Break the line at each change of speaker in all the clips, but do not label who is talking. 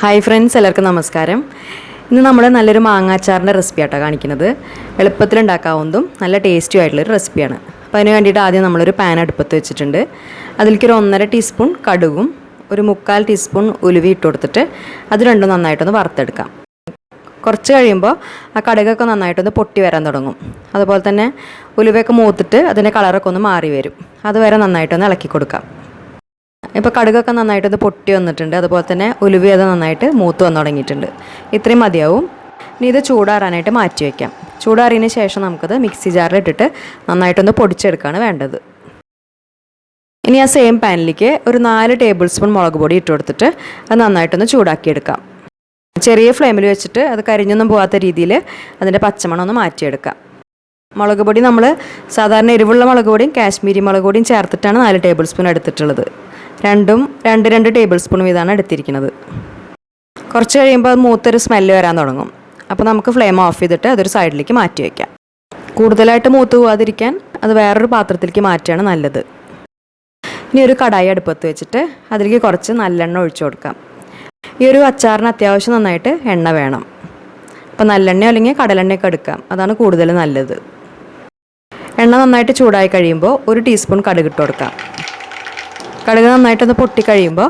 Hi friends എല്ലാവർക്കും നമസ്കാരം. ഇന്ന് നമ്മൾ നല്ലൊരു മാങ്ങാച്ചാറിന്റെ റെസിപ്പി ആട്ടോ കാണിക്കുന്നത്. എളുപ്പത്തിൽ ഉണ്ടാക്കാവുന്നതും നല്ല ടേസ്റ്റി ആയിട്ടുള്ളൊരു റെസിപ്പിയാണ് അപ്പോൾ അതിന് വേണ്ടിയിട്ട് ആദ്യം നമ്മളൊരു പാൻ അടുപ്പത്ത് വെച്ചിട്ടുണ്ട്. അതിലേക്കൊരു ഒന്നര ടീസ്പൂൺ കടുകും ഒരു മുക്കാൽ ടീസ്പൂൺ ഉലുവി ഇട്ട് കൊടുത്തിട്ട് അത് രണ്ടും നന്നായിട്ടൊന്ന് വറുത്തെടുക്കാം. കുറച്ച് കഴിയുമ്പോൾ ആ കടുകൊക്കെ നന്നായിട്ടൊന്ന് പൊട്ടി വരാൻ തുടങ്ങും. അതുപോലെ തന്നെ ഉലുവയൊക്കെ മൂത്തിട്ട് അതിന്റെ കളറൊക്കെ ഒന്ന് മാറി വരും. അതുവരെ നന്നായിട്ടൊന്ന് ഇളക്കി കൊടുക്കാം. ഇപ്പോൾ കടുകൊക്കെ നന്നായിട്ടൊന്ന് പൊട്ടി വന്നിട്ടുണ്ട്. അതുപോലെ തന്നെ ഉലുവിയത് നന്നായിട്ട് മൂത്ത് വന്നു തുടങ്ങിയിട്ടുണ്ട്. ഇത്രയും മതിയാവും. ഇനി ഇത് ചൂടാറാനായിട്ട് മാറ്റി വയ്ക്കാം ചൂടാറിയതിന് ശേഷം നമുക്കത് മിക്സി ജാറിലിട്ടിട്ട് നന്നായിട്ടൊന്ന് പൊടിച്ചെടുക്കുകയാണ് വേണ്ടത്. ഇനി ആ സെയിം പാനിലേക്ക് ഒരു നാല് ടേബിൾ സ്പൂൺ മുളക് പൊടി ഇട്ട് കൊടുത്തിട്ട് അത് നന്നായിട്ടൊന്ന് ചൂടാക്കിയെടുക്കാം. ചെറിയ ഫ്ലെയിമിൽ വെച്ചിട്ട് അത് കരിഞ്ഞൊന്നും പോകാത്ത രീതിയിൽ അതിന്റെ പച്ചമണം ഒന്ന് മാറ്റിയെടുക്കാം. മുളക് പൊടി നമ്മൾ സാധാരണ എരിവുള്ള മുളക് പൊടിയും കാശ്മീരി മുളക് പൊടിയും ചേർത്തിട്ടാണ് നാല് ടേബിൾ സ്പൂൺ എടുത്തിട്ടുള്ളത്. രണ്ടും രണ്ട് രണ്ട് ടേബിൾ സ്പൂൺ വീതമാണ് എടുത്തിരിക്കുന്നത്. കുറച്ച് കഴിയുമ്പോൾ അത് മൂത്തൊരു സ്മെല്ല് വരാൻ തുടങ്ങും. അപ്പോൾ നമുക്ക് ഫ്ലെയിം ഓഫ് ചെയ്തിട്ട് അതൊരു സൈഡിലേക്ക് മാറ്റി വയ്ക്കാം കൂടുതലായിട്ട് മൂത്ത് പോകാതിരിക്കാൻ അത് വേറൊരു പാത്രത്തിലേക്ക് മാറ്റുകയാണ് നല്ലത്. ഇനി ഒരു കടായി അടുപ്പത്ത് വെച്ചിട്ട് അതിലേക്ക് കുറച്ച് നല്ലെണ്ണ ഒഴിച്ചു കൊടുക്കാം. ഈ ഒരു അച്ചാറിന് അത്യാവശ്യം നന്നായിട്ട് എണ്ണ വേണം. അപ്പോൾ നല്ലെണ്ണയോ അല്ലെങ്കിൽ കടലെണ്ണയൊക്കെ എടുക്കാം. അതാണ് കൂടുതൽ നല്ലത്. എണ്ണ നന്നായിട്ട് ചൂടായി കഴിയുമ്പോൾ ഒരു ടീസ്പൂൺ കടുക് ഇട്ട് കൊടുക്കാം. കടുക് നന്നായിട്ടൊന്ന് പൊട്ടി കഴിയുമ്പോൾ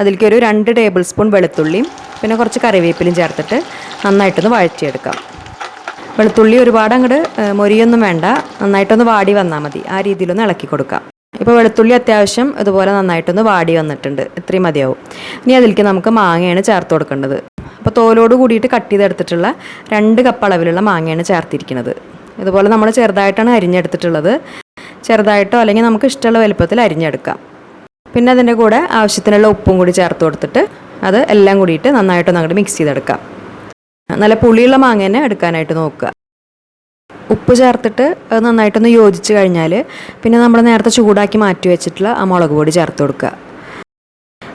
അതിലേക്ക് ഒരു രണ്ട് ടേബിൾ സ്പൂൺ വെളുത്തുള്ളിയും പിന്നെ കുറച്ച് കറിവേപ്പിലും ചേർത്തിട്ട് നന്നായിട്ടൊന്ന് വഴറ്റിയെടുക്കാം. വെളുത്തുള്ളി ഒരുപാട് അങ്ങോട്ട് മൊരിയൊന്നും വേണ്ട. നന്നായിട്ടൊന്ന് വാടി വന്നാൽ മതി. ആ രീതിയിലൊന്ന് ഇളക്കി കൊടുക്കാം. ഇപ്പോൾ വെളുത്തുള്ളി അത്യാവശ്യം ഇതുപോലെ നന്നായിട്ടൊന്ന് വാടി വന്നിട്ടുണ്ട്. ഇത്രയും മതിയാവും. ഇനി അതിലേക്ക് നമുക്ക് മാങ്ങയാണ് ചേർത്ത് കൊടുക്കേണ്ടത്. അപ്പോൾ തോലോട് കൂടിയിട്ട് കട്ട് ചെയ്തെടുത്തിട്ടുള്ള രണ്ട് കപ്പ് അളവിലുള്ള മാങ്ങയാണ് ചേർത്തിരിക്കുന്നത്. ഇതുപോലെ നമ്മൾ ചെറുതായിട്ടാണ് അരിഞ്ഞെടുത്തിട്ടുള്ളത്. ചെറുതായിട്ടോ അല്ലെങ്കിൽ നമുക്ക് ഇഷ്ടമുള്ള വലുപ്പത്തിൽ അരിഞ്ഞെടുക്കാം. പിന്നെ അതിന്റെ കൂടെ ആവശ്യത്തിനുള്ള ഉപ്പും കൂടി ചേർത്ത് കൊടുത്തിട്ട് അത് എല്ലാം കൂടിയിട്ട് നന്നായിട്ടൊന്ന് അങ്ങോട്ട് മിക്സ് ചെയ്തെടുക്കാം. നല്ല പുളിയുള്ള മാങ്ങ തന്നെ എടുക്കാനായിട്ട് നോക്കുക. ഉപ്പ് ചേർത്തിട്ട് അത് നന്നായിട്ടൊന്ന് യോജിച്ച് കഴിഞ്ഞാൽ പിന്നെ നമ്മൾ നേരത്തെ ചൂടാക്കി മാറ്റി വെച്ചിട്ടുള്ള ആ മുളക് പൊടി ചേർത്ത് കൊടുക്കുക.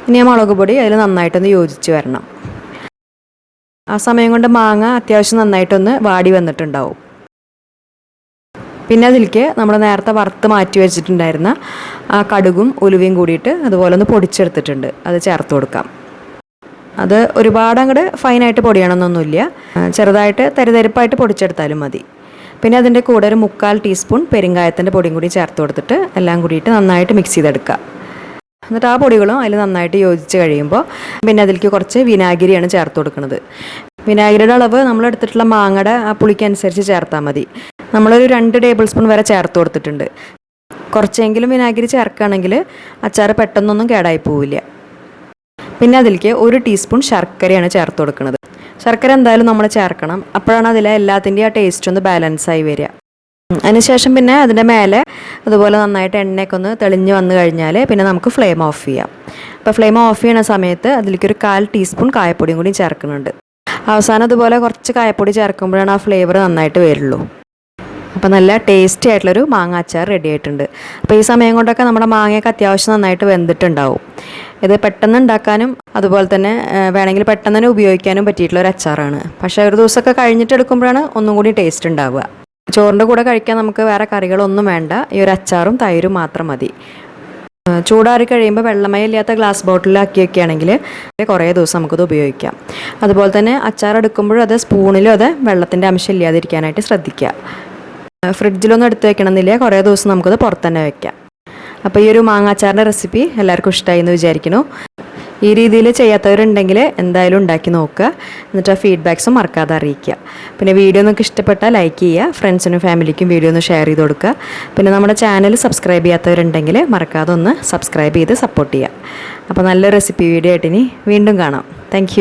ഇനി ആ മുളക് പൊടി അതിൽ നന്നായിട്ടൊന്ന് യോജിച്ച് വരണം. ആ സമയം കൊണ്ട് മാങ്ങ അത്യാവശ്യം നന്നായിട്ടൊന്ന് വാടി വന്നിട്ടുണ്ടാവും. പിന്നെ അതിലേക്ക് നമ്മൾ നേരത്തെ വറുത്ത് മാറ്റി വെച്ചിട്ടുണ്ടായിരുന്ന ആ കടുകും ഉലുവയും കൂടിയിട്ട് അതുപോലെ ഒന്ന് പൊടിച്ചെടുത്തിട്ടുണ്ട്. അത് ചേർത്ത് കൊടുക്കാം. അത് ഒരുപാട് അങ്ങോട്ട് ഫൈനായിട്ട് പൊടിയണമെന്നൊന്നുമില്ല. ചെറുതായിട്ട് തരിതരിപ്പായിട്ട് പൊടിച്ചെടുത്താലും മതി. പിന്നെ അതിന്റെ കൂടെ ഒരു മുക്കാൽ ടീസ്പൂൺ പെരിങ്കായത്തിന്റെ പൊടിയും കൂടി ചേർത്ത് കൊടുത്തിട്ട് എല്ലാം കൂടിയിട്ട് നന്നായിട്ട് മിക്സ് ചെയ്തെടുക്കുക. എന്നിട്ട് ആ പൊടികളും അതിൽ നന്നായിട്ട് യോജിച്ച് കഴിയുമ്പോൾ പിന്നെ അതിലേക്ക് കുറച്ച് വിനാഗിരിയാണ് ചേർത്ത് കൊടുക്കുന്നത്. വിനാഗിരിയുടെ അളവ് നമ്മൾ എടുത്തിട്ടുള്ള മാങ്ങയുടെ ആ പുളിക്കനുസരിച്ച് ചേർത്താൽ മതി. നമ്മളൊരു രണ്ട് ടേബിൾ സ്പൂൺ വരെ ചേർത്ത് കൊടുത്തിട്ടുണ്ട്. കുറച്ചെങ്കിലും വിനാഗിരി ചേർക്കുകയാണെങ്കിൽ അച്ചാർ പെട്ടെന്നൊന്നും കേടായി പോവില്ല. പിന്നെ അതിലേക്ക് ഒരു ടീസ്പൂൺ ശർക്കരയാണ് ചേർത്ത് കൊടുക്കുന്നത്. ശർക്കര എന്തായാലും നമ്മൾ ചേർക്കണം. അപ്പോഴാണ് അതിലെ എല്ലാത്തിന്റെയും ആ ടേസ്റ്റ് ഒന്ന് ബാലൻസ് ആയി വരിക. അതിനുശേഷം പിന്നെ അതിന്റെ മേലെ അതുപോലെ നന്നായിട്ട് എണ്ണയൊക്കെ ഒന്ന് തെളിഞ്ഞ് വന്നു കഴിഞ്ഞാൽ പിന്നെ നമുക്ക് ഫ്ലെയിം ഓഫ് ചെയ്യാം. അപ്പോൾ ഫ്ലെയിം ഓഫ് ചെയ്യുന്ന സമയത്ത് അതിലേക്ക് ഒരു കാൽ ടീസ്പൂൺ കായപ്പൊടിയും കൂടി ചേർക്കുന്നുണ്ട്. അവസാനം അതുപോലെ കുറച്ച് കായപ്പൊടി ചേർക്കുമ്പോഴാണ് ആ ഫ്ലേവർ നന്നായിട്ട് വരുള്ളൂ. അപ്പോൾ നല്ല ടേസ്റ്റി ആയിട്ടുള്ളൊരു മാങ്ങ അച്ചാർ റെഡി ആയിട്ടുണ്ട്. അപ്പോൾ ഈ സമയം കൊണ്ടൊക്കെ നമ്മുടെ മാങ്ങയൊക്കെ അത്യാവശ്യം നന്നായിട്ട് വെന്തിട്ടുണ്ടാവും. ഇത് പെട്ടെന്ന് ഉണ്ടാക്കാനും അതുപോലെ തന്നെ വേണമെങ്കിൽ പെട്ടെന്ന് തന്നെ ഉപയോഗിക്കാനും പറ്റിയിട്ടുള്ള ഒരു അച്ചാറാണ്. പക്ഷേ ഒരു ദിവസമൊക്കെ കഴിഞ്ഞിട്ട് എടുക്കുമ്പോഴാണ് ഒന്നും കൂടി ടേസ്റ്റ് ഉണ്ടാവുക. ചോറിന്റെ കൂടെ കഴിക്കാൻ നമുക്ക് വേറെ കറികളൊന്നും വേണ്ട. ഈ ഒരു അച്ചാറും തൈരും മാത്രം മതി. ചൂടാറി കഴിയുമ്പോൾ വെള്ളമയമില്ലാത്ത ഗ്ലാസ് ബോട്ടിലാക്കി വെക്കുകയാണെങ്കിൽ കുറേ ദിവസം നമുക്കത് ഉപയോഗിക്കാം. അതുപോലെ തന്നെ അച്ചാർ എടുക്കുമ്പോഴും അത് സ്പൂണിലും അത് വെള്ളത്തിന്റെ അംശം ഇല്ലാതിരിക്കാനായിട്ട് ശ്രദ്ധിക്കുക. ഫ്രിഡ്ജിലൊന്നും എടുത്ത് വെക്കണമെന്നില്ല. കുറേ ദിവസം നമുക്കത് പുറത്ത് തന്നെ വെക്കാം. അപ്പോൾ ഈ ഒരു മാങ്ങാച്ചാറിന്റെ റെസിപ്പി എല്ലാവർക്കും ഇഷ്ടമായി എന്ന് വിചാരിക്കുന്നു. ഈ രീതിയിൽ ചെയ്യാത്തവരുണ്ടെങ്കിൽ എന്തായാലും ഉണ്ടാക്കി നോക്കുക. എന്നിട്ട് ആ ഫീഡ്ബാക്സും മറക്കാതെ അറിയിക്കുക. പിന്നെ വീഡിയോ നിങ്ങൾക്ക് ഇഷ്ടപ്പെട്ടാൽ ലൈക്ക് ചെയ്യുക. ഫ്രണ്ട്സിനും ഫാമിലിക്കും വീഡിയോ ഒന്ന് ഷെയർ ചെയ്ത് കൊടുക്കുക. പിന്നെ നമ്മുടെ ചാനൽ സബ്സ്ക്രൈബ് ചെയ്യാത്തവരുണ്ടെങ്കിൽ മറക്കാതെ ഒന്ന് സബ്സ്ക്രൈബ് ചെയ്ത് സപ്പോർട്ട് ചെയ്യുക. അപ്പോൾ നല്ല റെസിപ്പി വീഡിയോ ആയിട്ട് ഇനി വീണ്ടും കാണാം. താങ്ക്